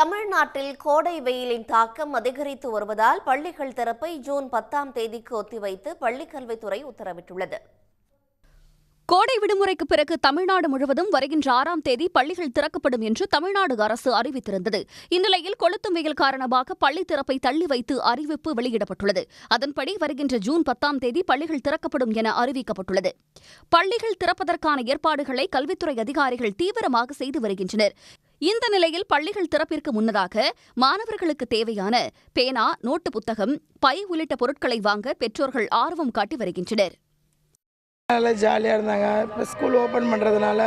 தமிழ்நாட்டில் கோடை வெயிலின் தாக்கம் அதிகரித்து வருவதால் பள்ளிகள் திறப்பை ஜூன் பத்தாம் தேதிக்கு ஒத்திவைத்து பள்ளிக்கல்வித்துறை உத்தரவிட்டுள்ளது. கோடை விடுமுறைக்கு பிறகு தமிழ்நாடு முழுவதும் வருகின்ற ஆறாம் தேதி பள்ளிகள் திறக்கப்படும் என்று தமிழ்நாடு அரசு அறிவித்திருந்தது. இந்நிலையில் கொளுத்தும் வெயில் காரணமாக பள்ளி திறப்பை தள்ளி வைத்து அறிவிப்பு வெளியிடப்பட்டுள்ளது. அதன்படி வருகின்ற ஜூன் பத்தாம் தேதி பள்ளிகள் திறக்கப்படும் என அறிவிக்கப்பட்டுள்ளது. பள்ளிகள் திறப்பதற்கான ஏற்பாடுகளை கல்வித்துறை அதிகாரிகள் தீவிரமாக செய்து வருகின்றனர். இந்த நிலையில் பள்ளிகள் திறப்பிற்கு முன்னதாக மாணவர்களுக்கு தேவையான பேனா நோட்டு புத்தகம் பை உள்ளிட்ட பொருட்களை வாங்க பெற்றோர்கள் ஆர்வம் காட்டி வருகின்றனர். நல்லா ஜாலியாக இருந்தாங்க. இப்போ ஸ்கூல் ஓப்பன் பண்ணுறதுனால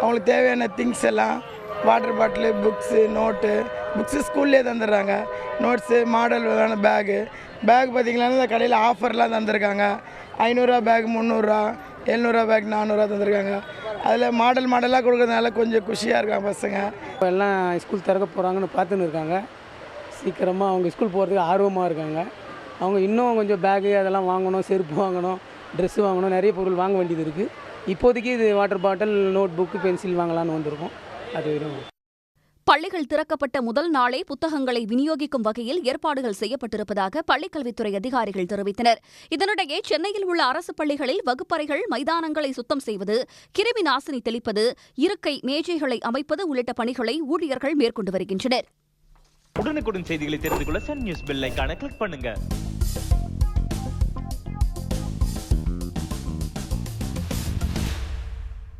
அவங்களுக்கு தேவையான திங்ஸ் எல்லாம் water bottle books note books ஸ்கூல்லேயே தந்துடுறாங்க. நோட்ஸு மாடல் வேணான பேகு பேக் பார்த்திங்கன்னா இந்த கடையில் ஆஃபர்லாம் தந்திருக்காங்க. ஐநூறுரூவா பேக் முந்நூறுரூவா எழுநூறுவா பேக் நானூறுரூவா தந்திருக்காங்க. அதில் மாடல் மாடலாக கொடுக்கறதுனால கொஞ்சம் குஷியாக இருக்காங்க பசங்க. இப்போ எல்லாம் ஸ்கூல் திறக்க போகிறாங்கன்னு பார்த்துன்னு இருக்காங்க. சீக்கிரமாக அவங்க ஸ்கூல் போகிறதுக்கு ஆர்வமாக இருக்காங்க. அவங்க இன்னும் கொஞ்சம் பேகு அதெல்லாம் வாங்கணும் செருப்பு வாங்கணும் ட்ரெஸ்ஸு வாங்கணும் நிறைய பொருள் வாங்க வேண்டியது இருக்குது இப்போதைக்கு இது water bottle note book pencil வாங்கலான்னு வந்திருக்கோம். அது வரும் பள்ளிகள் திறக்கப்பட்ட முதல் நாளே புத்தகங்களை விநியோகிக்கும் வகையில் ஏற்பாடுகள் செய்யப்பட்டிருப்பதாக பள்ளிக்கல்வித்துறை அதிகாரிகள் தெரிவித்தனர். இதனிடையே சென்னையில் உள்ள அரசு பள்ளிகளில் வகுப்பறைகள் மைதானங்களை சுத்தம் செய்வது கிருமி நாசினி தெளிப்பது இருக்கை மேஜைகளை அமைப்பது உள்ளிட்ட பணிகளை ஊழியர்கள் மேற்கொண்டு வருகின்றனர். உடனுக்குடன் செய்திகளை தெரிந்து கொள்ள சன் நியூஸ் பெல் கிளிக் பண்ணுங்க.